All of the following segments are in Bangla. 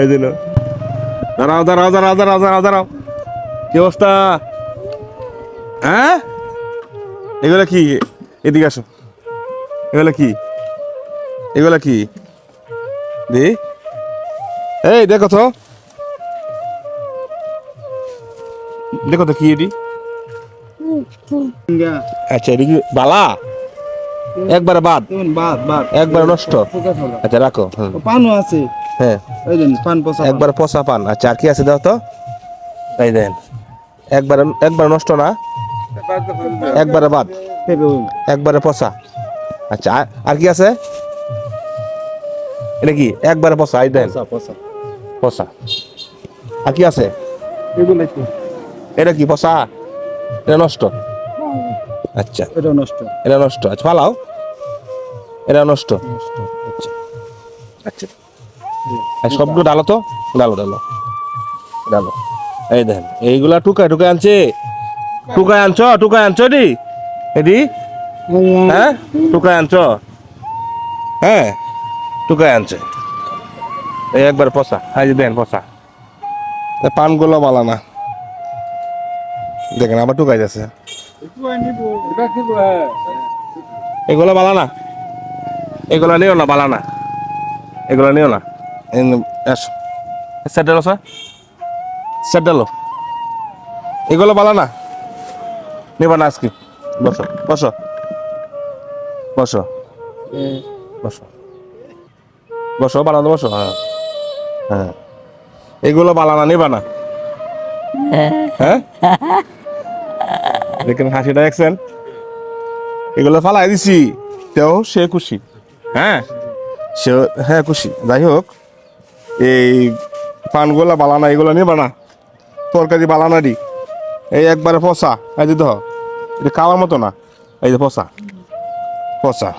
এই দিন দাঁড়াও দাঁড়াও দাঁড়াও দাঁড়াও দাঁড়াও দাঁড়াও। কি অবস্থা? হ্যাঁ? এগুলো কি? এদিকে আসো। এগুলো কি? এগুলো কি? দি। এই দেখো তো। দেখো তো কি এটি। আচ্ছা এটি কি বালা? একবারে বাদ? বাদ বাদ। একবারে নষ্ট? আচ্ছা রাখো হুম। পানও আছে। হ্যাঁ। পান পচা একবার পচা পান। আচ্ছা আর কি আছে দাও তো? এই দেন একবারে একবার নষ্ট না? একবারে বাদ? একবারে পচা? আচ্ছা আর- কি আছে? এটা কি? একবারে পচা এই দেন পচা আর কি আছে? এটা কি পচা? এটা নষ্ট? আচ্ছা। এটা নষ্ট। এটা নষ্ট। আচ্ছা ফালাও। এটা নষ্ট। আচ্ছা। আচ্ছা সবগুলো ডালো তো? ডালো ডালো। ডালো। এই দেখেন এইগুলা টুকায় টুকায় আনছে। টুকায় আনছ টুকায় আনছ এটি? এটি? হ্যাঁ? টুকায় আনছ। হ্যাঁ? টুকায় আনছে। এই একবার পচা। হাই দেন পচা। এ পানগুলো বালা না। দেখেন আবার টুকাই যাচ্ছে। এগুলো বালা না? এগুলো নিও না বালা না এগুলো নিও না। Settle sir? সেটেল এগুলো বালা না নিবা না আজকে। বসো বসো। বসো। বসো। বসো বানানো বসো হ্যাঁ। হ্যাঁ। এগুলো বালানা নিবা না। হ্যাঁ? দেখেন হাসিটা দেখছেন? এগুলো ফালাই দিছি তেও সে খুশি। হ্যাঁ? সে হ্যাঁ খুশি। যাই হোক এই পানগুলা বালানা এগুলো নিবা না। তরকারি বালানা দি এই একবারে পচা। এই যে দেখ এটা খাওয়ার মতো না। এই যে পচা। পচা।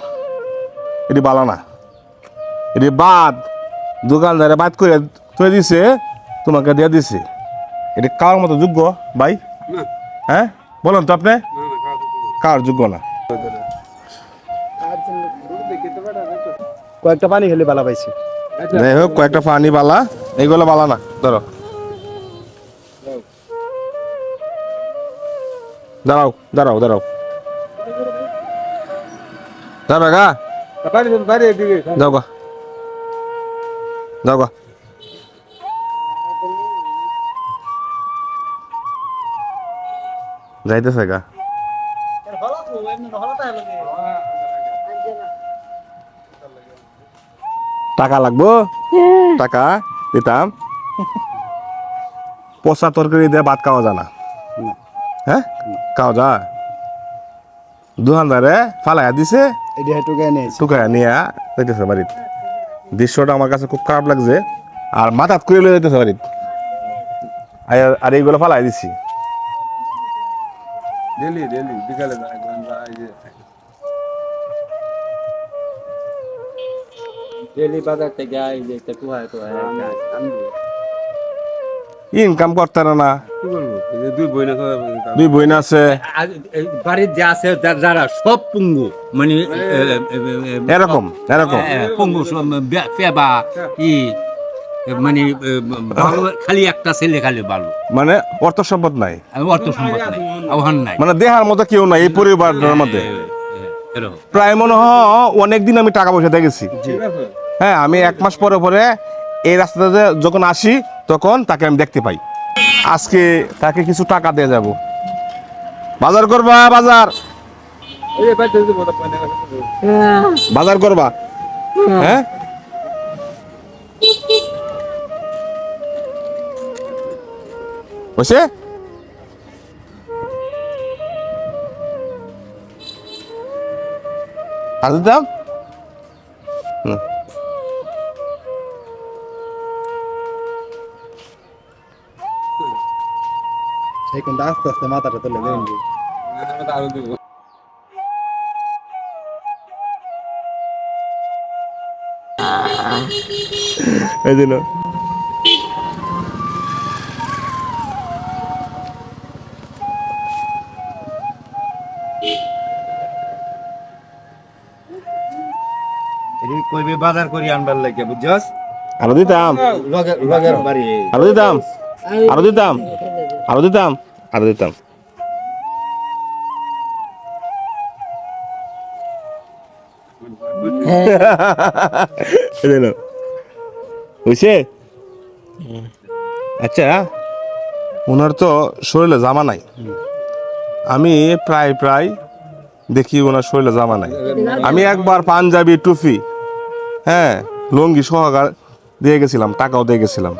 এটি বালানা। এটি বাদ। দোকানদারে বাদ করে তুলে দিছে তোমাকে দিয়ে দিছে। এটি খাওয়ার মতো যোগ্য ভাই? হ্যাঁ? বলুন তো আপনি। কার যোগ্য না? কয়েকটা পানি খেলে বালা পাইছি। যাই হোক কয়েকটা পানি বালা এইগুলো বালা না ধরো। দাঁড়াও দাঁড়াও দাঁড়াও। যাবে গা। যাও গা। যাও গা। যাইতেছে গা। টাকা লাগবো? টাকা দিতাম। পচা তরকারি দিয়ে ভাত খাওয়া যায় না। হ্যাঁ? খাওয়া যায়। দোকানদারে ফালাইয়া দিছে। টুকায়া নিয়ে যাইতেছে বাড়িতে। দৃশ্যটা আমার কাছে খুব খারাপ লাগছে। আর মাথাত করে লয়ে যাইতেছে বাড়িতে। আর- আর এইগুলো ফালাই দিছি। ডেলি ডেলি বিকালে ডেলি বাজার থেকে এই যে একটা কুহায় কুহায় আনব ইনকাম করতে পারে না। কি করব এই যে দুই বইনা খাওয়া দুই বইন আছে। আর এই বাড়ির যে আছে যা- যারা সব পুঙ্গু মানে এরকম এরকম। পুঙ্গু সব পেবা ই এ, মানে ভালো খালি একটা ছেলে খালি ভালো। মানে অর্থ সম্পদ নাই। অর্থ সম্পদ নাই আহ্বান নাই। মানে দেহার মতো কেউ নাই এই পরিবারটার মধ্যে। প্রায় মনে হয় অনেকদিন আমি টাকা পয়সা দিয়ে গেছি। হ্যাঁ আমি এক মাস পরে পরে এই রাস্তাতে যখন আসি, তখন তাকে আমি দেখতে পাই। আজকে তাকে কিছু টাকা দিয়ে যাব। বাজার করবা, বাজার? বাজার করবা? হ্যাঁ? হয়েছে আর দিতাম? সেই কিন্তু আস্তে আস্তে মাথাটা তুলে দেন আমরা আরও দিব এই দিন কইবে বাজার করি আনবার লাগে বুঝছস? আরও দিতাম। লগের লগের বাড়ি। আরও দিতাম। আরও দিতাম। আরও দিতাম? আরও দিতাম। নাও। হইছে? আচ্ছা। ওনার তো শরীরে জামা নাই। আমি প্রায় প্রায় দেখি ওনার শরীরে জামা নাই। আমি একবার পাঞ্জাবি টুপি হ্যাঁ লুঙ্গি সহকার দিয়ে গেছিলাম টাকাও দিয়ে গেছিলাম।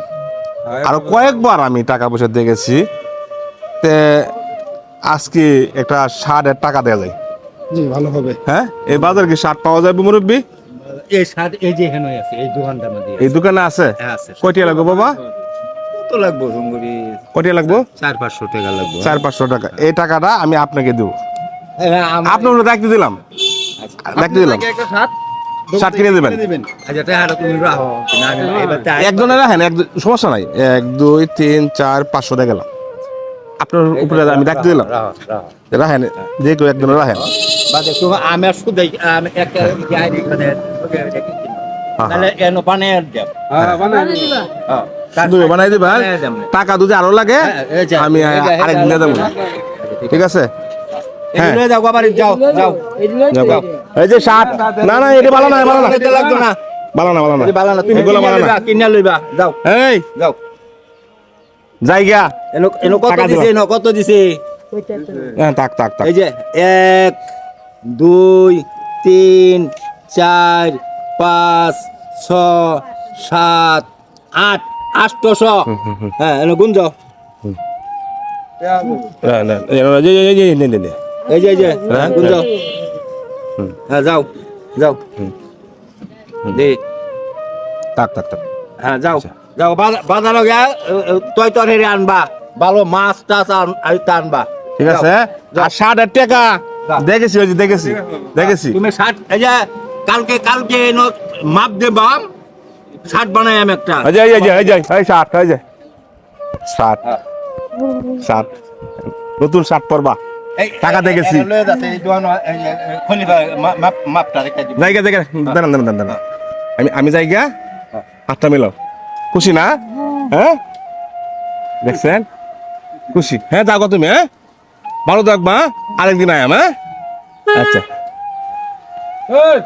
আরও কয়েকবার আমি টাকা পয়সা দিয়ে গেছি। তে আজকে একটা শার্টের টাকা দেওয়া যায়। জি ভালো হবে। হ্যাঁ? এই বাজার কি শার্ট পাওয়া যাবে মুরব্বী? এই এই যে এখানে আছে এই দোকানটার মধ্যে এই দোকানে আছে? হ্যাঁ, আছে। লাগবে বাবা? কত লাগবো সুন্দরী? লাগবে? চার পাঁচশো টাকা লাগবো। চার পাঁচশো টাকা। এই টাকাটা আমি আপনাকে দেবো। হ্যাঁ, আপনার দায়িত্ব দিলাম। দায়িত্ব দিলাম। একটা শার্ট শার্ট কিনে দেবেন? দিবেন। আচ্ছা একজনে রাখেন এক সমস্যা নাই। এক দুই তিন চার পাঁচশো দিয়ে গেলাম। আপনার উপরে আমি দায়িত্ব দিলাম। রাখেন যে কেউ একজনে রাখেন। শুধু একটা দেব। হ্যাঁ বানাই দেব। টাকা যদি আরও লাগে হ্যাঁ, আমি এই যে, আরেক দিনে দেবো ঠিক আছে? হ্যাঁ। যাও বাড়ি যাও যাও যাও। এই যে শার্ট না না এটা ভালো না ভালো না এটা লাগতো না ভালো না ভালো না এটা ভালো না তুমি এগুলো কিনে ভালো না লইবা কিনে লইবা যাও এই যাও জায়গা এনো এনো কত টাকা দিবা। দিছে এনো কত দিছে হ্যাঁ তাক তাক তাক এই যে এক দুই তিন চার পাঁচ ছ সাত আট আটশো হ্যাঁ এনো গুণ যাও না, না, এই, যে এই যে হ্যাঁ, গুণ যাও হ্যাঁ যাও যাও। দে। তাক তাক তাক হ্যাঁ যাও যাও বাজার- বাজারে গিয়া তয় তরকারি আনবা। ভালো মাছ টাছ আন- আনবা। ঠিক আছে? আর ষাট টাকা। দেখেছি ওই যে দেখেছি দেখেছি। তুমি ষাট এই যে কালকে কালকে এনো মাপ দেবাম ষাট বানাই আমি একটা। এই যে এই যে এই যে এই ষাট এই যে। ষাট। ষাট। নতুন ষাট পরবা। এই- টাকা দিয়ে এনো লয়ে যাচ্ছে, এই দোকান এই যে, এই খুলিবা, মা- মাপ- মাপটা রেখে দিবা। জায়গা জায়গা দাঁড়ান দাঁড়ান দাঁড়ান আমি আমি জায়গা আটটা মিলাও। খুশি না? হ্যাঁ? দেখছেন? খুশি। হ্যাঁ যাও তুমি হ্যাঁ? ভালো থাকবা হ্যাঁ? আরেকদিন আয়াম হ্যাঁ? আচ্ছা। এই